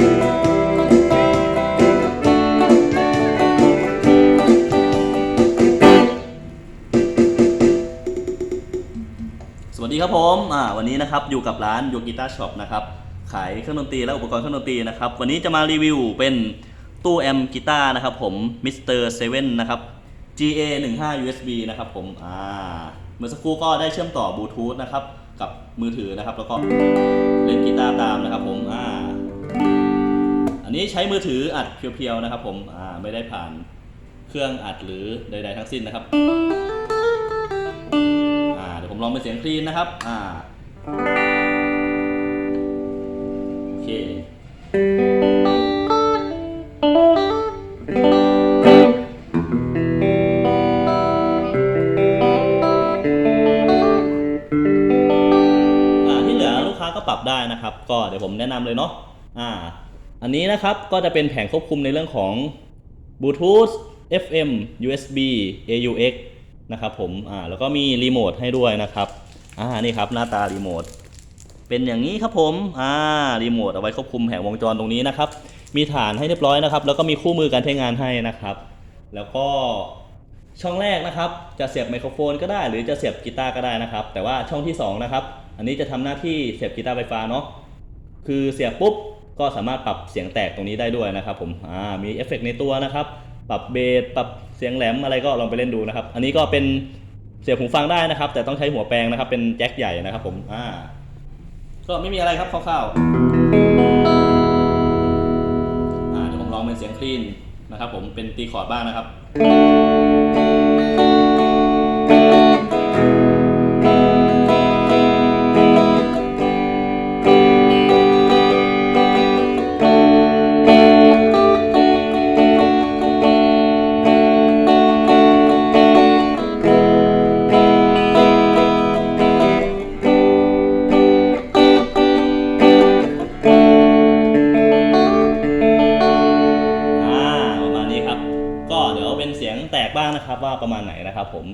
สวัสดีครับผมอ่าวันนี้นะครับอยู่กับร้านโยกิต้าช็อปนะครับ ขายเครื่องดนตรีและอุปกรณ์เครื่องดนตรีนะครับ วันนี้จะมารีวิวเป็นตู้แอมกีตาร์นะครับผม Mr. 7นะครับ GA 1 5 USB นะครับผม อ่า เมื่อสักครู่ก็ได้เชื่อมต่อบลูทูธนะครับ กับมือถือนะครับ แล้วก็เล่นกีตาร์ตามนะครับผม อ่า อันนี้ใช้มือถืออัดเพียวๆนะครับผมอ่าไม่ได้ผ่านเครื่องอัดหรือใด ๆ ทั้งสิ้นนะครับอ่าเดี๋ยวผมลองเป็นเสียงคลีนนะครับอ่าโอเคอ่าที่เหลือลูกค้าก็ปรับได้นะครับ ก็เดี๋ยวผมแนะนำเลยเนาะอ่า อันนี้นะครับก็จะเป็นแผงควบคุมในเรื่องของ Bluetooth FM USB AUX นะครับผมอ่าแล้วก็มีรีโมทให้ด้วยนะครับอ่านี่ครับหน้าตารีโมทเป็นอย่างนี้ครับผมอ่ารีโมทเอาไว้ควบคุมแผงวงจรตรงนี้นะครับ มีฐานให้เรียบร้อยนะครับ แล้วก็มีคู่มือการใช้งานให้นะครับ แล้วก็ช่องแรกนะครับ จะเสียบไมโครโฟนก็ได้ หรือจะเสียบกีตาร์ก็ได้นะครับ แต่ว่าช่องที่สองนะครับอันนี้จะทำหน้าที่เสียบกีตาร์ไฟฟ้าเนาะคือเสียบปุ๊บ ก็สามารถปรับเสียงแตกตรงนี้ได้ด้วยนะครับผมอ่ามีเอฟเฟกต์ในตัวนะครับ ปรับเบสปรับเสียงแหลมอะไรก็ลองไปเล่นดูนะครับ อันนี้ก็เป็นเสียบหูฟังได้นะครับ แต่ต้องใช้หัวแปลงนะครับ เป็นแจ็คใหญ่นะครับผมอ่าก็ไม่มีอะไรครับคร่าวๆอ่าเดี๋ยวผมลองเป็นเสียงคลีนนะครับผมเป็นตีคอร์ดบ้างนะครับ นะครับว่าประมาณไหนนะครับผม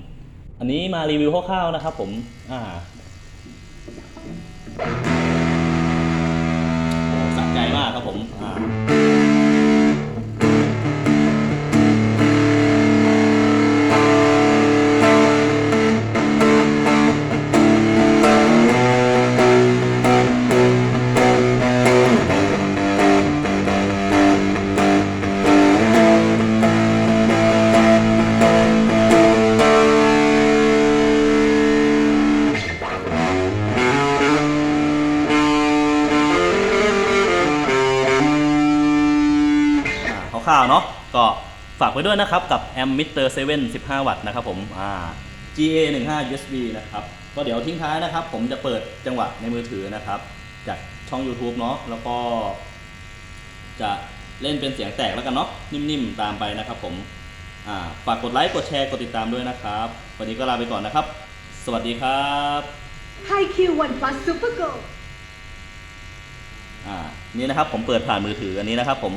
อันนี้มารีวิวคร่าวๆนะครับผม อ่า ก็ฝากไว้ด้วยนะครับกับแอมมิเตอร์7 15วัตต์นะครับผมอ่า GA 1 5 USB นะครับ ก็เดี๋ยวทิ้งท้ายนะครับ ผมจะเปิดจังหวะในมือถือนะครับ จากช่อง YouTube เนาะแล้วก็ จะเล่นเป็นเสียงแตกแล้วกันเนาะนิ่มๆ ตามไปนะครับผมอ่าฝากกดไลค์กดแชร์กดติดตามด้วยนะครับ วันนี้ก็ลาไปก่อนนะครับ สวัสดีครับ High Q One Plus Super Go อ่านี่นะครับผมเปิดผ่านมือถืออันนี้นะครับผม